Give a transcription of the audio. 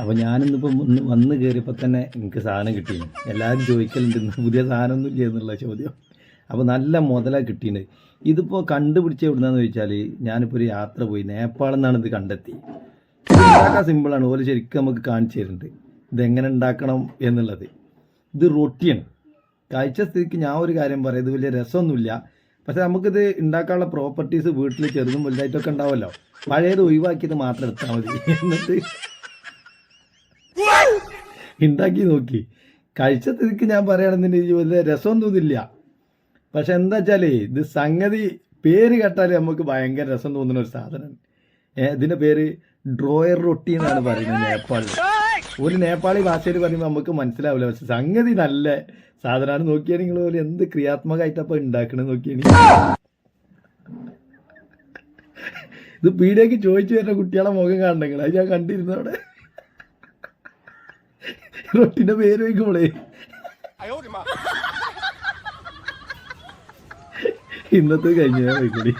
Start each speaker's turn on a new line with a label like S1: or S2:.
S1: അപ്പോൾ ഞാനിന്നിപ്പോൾ ഇന്ന് വന്ന് കയറിയപ്പോൾ തന്നെ എനിക്ക് സാധനം കിട്ടി എല്ലാവരും ചോദിക്കലുണ്ട് ഇന്ന് പുതിയ സാധനമൊന്നും ഇല്ല എന്നുള്ള ചോദ്യം. അപ്പോൾ നല്ല മുതലാണ് കിട്ടിയത് ഇതിപ്പോൾ കണ്ടുപിടിച്ച എവിടുന്നാന്ന് ചോദിച്ചാൽ ഞാനിപ്പോൾ ഒരു യാത്ര പോയി നേപ്പാളിൽ നിന്നാണ് ഇത് കണ്ടെത്തി. ഉണ്ടാക്കാൻ സിമ്പിളാണ്. ഓൽ ശരിക്കും നമുക്ക് കാണിച്ചു തരുന്നുണ്ട്. ഇതെങ്ങനെ ഉണ്ടാക്കണം എന്നുള്ളത്. ഇത് റൊട്ടിയാണ്. കഴിച്ച സ്ഥിതിക്ക് ഞാൻ ഒരു കാര്യം പറയാം. ഇത് വലിയ രസമൊന്നുമില്ല. പക്ഷെ നമുക്കിത് ഉണ്ടാക്കാനുള്ള പ്രോപ്പർട്ടീസ് വീട്ടിൽ ചെറുതും വലുതായിട്ടൊക്കെ ഉണ്ടാവുമല്ലോ പഴയത് ഒഴിവാക്കിയത് മാത്രം എടുത്താൽ മതി. എന്നിട്ട് ഉണ്ടാക്കി നോക്കി. കഴിച്ച ഞാൻ ഞാൻ പറയുകയാണെന്നുണ്ടെങ്കിൽ വലിയ രസമൊന്നുമില്ല പക്ഷെ എന്താ വെച്ചാൽ ഇത് സംഗതി പേര് കേട്ടാൽ നമുക്ക് ഭയങ്കര രസം തോന്നുന്ന ഒരു സാധനമാണ് ഏ ഇതിന്റെ പേര് ഡ്രോയർ റൊട്ടി എന്നാണ് പറയുന്നത് നേപ്പാളിൽ ഒരു നേപ്പാളി ഭാഷയിൽ പറയുമ്പോൾ നമുക്ക് മനസ്സിലാവില്ല. പക്ഷെ സംഗതി നല്ല സാധനമാണ്. നോക്കിയാൽ നിങ്ങൾ പോലെ എന്ത് ക്രിയാത്മകമായിട്ടപ്പോൾ ഉണ്ടാക്കണത് നോക്കിയാൽ ഇത് പീഡിയൊക്കെ ചോദിച്ചു വരുന്ന കുട്ടികളെ മുഖം കാണണെങ്കിൽ അത് ഞാൻ കണ്ടിരുന്നു അവിടെ റൊട്ടിന്റെ പേര് വെക്കുമ്പോളെ ഇന്നത്തെ കഴിഞ്ഞ പോയിക്കൂടി